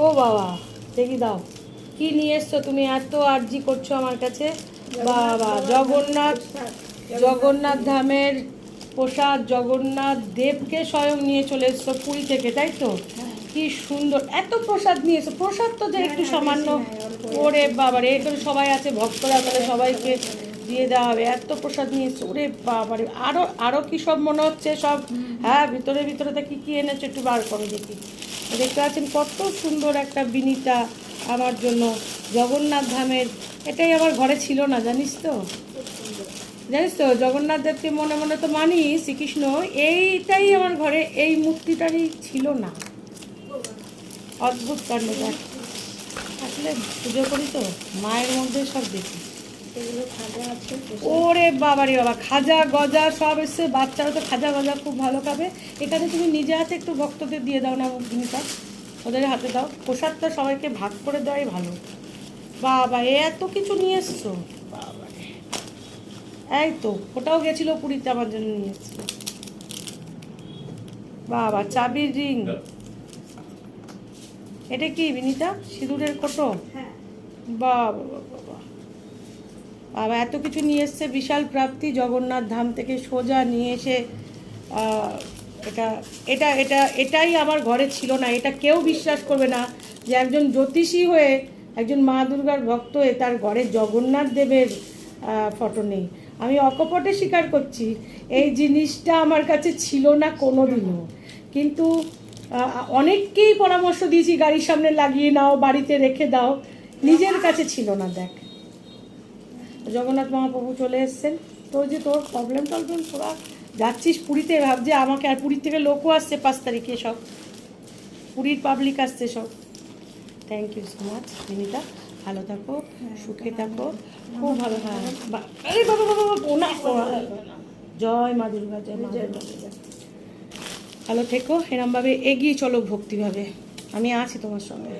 ও বাবা দেখি দাও। কি নিয়ে এসছো তুমি? এত আর্জি করছ আমার কাছে। বাবা জগন্নাথ জগন্নাথ। ধামের প্রসাদ জগন্নাথ দেবকে স্বয়ং নিয়ে চলে এসছো পুরী থেকে তাই তো? কি সুন্দর এত প্রসাদ নিয়ে এসো প্রসাদ তো যে একটু সামান্য। ওরে বাবারে এখানে সবাই আছে ভক্তরা তাহলে সবাইকে দিয়ে দেওয়া হবে। এত প্রসাদ নিয়ে এসছো। ওরে বাবারে আরও আরও কি সব মনে হচ্ছে সব? হ্যাঁ ভিতরে ভিতরে তো কি কি এনেছো একটু বার করো দেখি। দেখতে পাচ্ছেন কত সুন্দর একটা বিনিতা আমার জন্য জগন্নাথ ধামের। এটাই আমার ঘরে ছিল না, জানিস তো? জানিস তো, জগন্নাথ দেবকে মনে মনে তো মানি শ্রীকৃষ্ণ, এইটাই আমার ঘরে, এই মূর্তিটারই ছিল না। অদ্ভুত কাণ্ড আসলে পুজো করি তো, মায়ের মধ্যে সব দেখি। এগুলো খাজা আছে ওরে বাবারে বাবা খাজা গজা সব এসছে বাচ্চারা তো খাজা গজা খুব ভালো খাবে। এখানে তুমি নিজে হাতে একটু ভক্তদের দিয়ে দাও না জিনিসটা ওদের হাতে দাও। প্রসাদটা সবাইকে ভাগ করে দেওয়াই ভালো। বাবা এ এত কিছু নিয়ে এসছো? বাবারে। এই তো ওটাও গেছিল পুরীতে আমার জন্য নিয়ে এসছিল বাবা চাবির রিং। এটা কি বিনিতা? সিঁদুরের কোটো হ্যাঁ। বাবা বাবা। বাবা, এত কিছু নিয়ে এসছে, বিশাল প্রাপ্তি, জগন্নাথ ধাম থেকে সোজা নিয়ে এসে এটা এটা এটা, এটাই আমার ঘরে ছিল না, এটা কেউ বিশ্বাস করবে না যে একজন জ্যোতিষী হয়ে, একজন মা দুর্গার ভক্ত হয়ে তার ঘরে জগন্নাথ দেবের ফটো নেই। আমি অকপটে স্বীকার করছি, এই জিনিসটা আমার কাছে ছিল না কোনো দিনও কিন্তু অনেককেই পরামর্শ দিয়েছি, গাড়ির সামনে লাগিয়ে নাও, বাড়িতে রেখে দাও, নিজের কাছে ছিল না, দেখ। জগন্নাথ মহাপ্রভু চলে এসেছেন। তোর যে তোর প্রবলেম টবলেম তোরা যাচ্ছিস পুরীতে ভাবছে আমাকে আর পুরীর থেকে লোকও আসছে পাঁচ তারিখে সব। পুরীর পাবলিক আসছে সব। Thank you so much Binita ভালো থাকো সুখে থাকো। খুব ভালো হ্যাঁ। আরে বাবা। জয় মা দুর্গা জয় মা দুর্গা। ভালো থেকো এরমভাবে এগিয়ে চলো ভক্তিভাবে। আমি আছি তোমার সঙ্গে।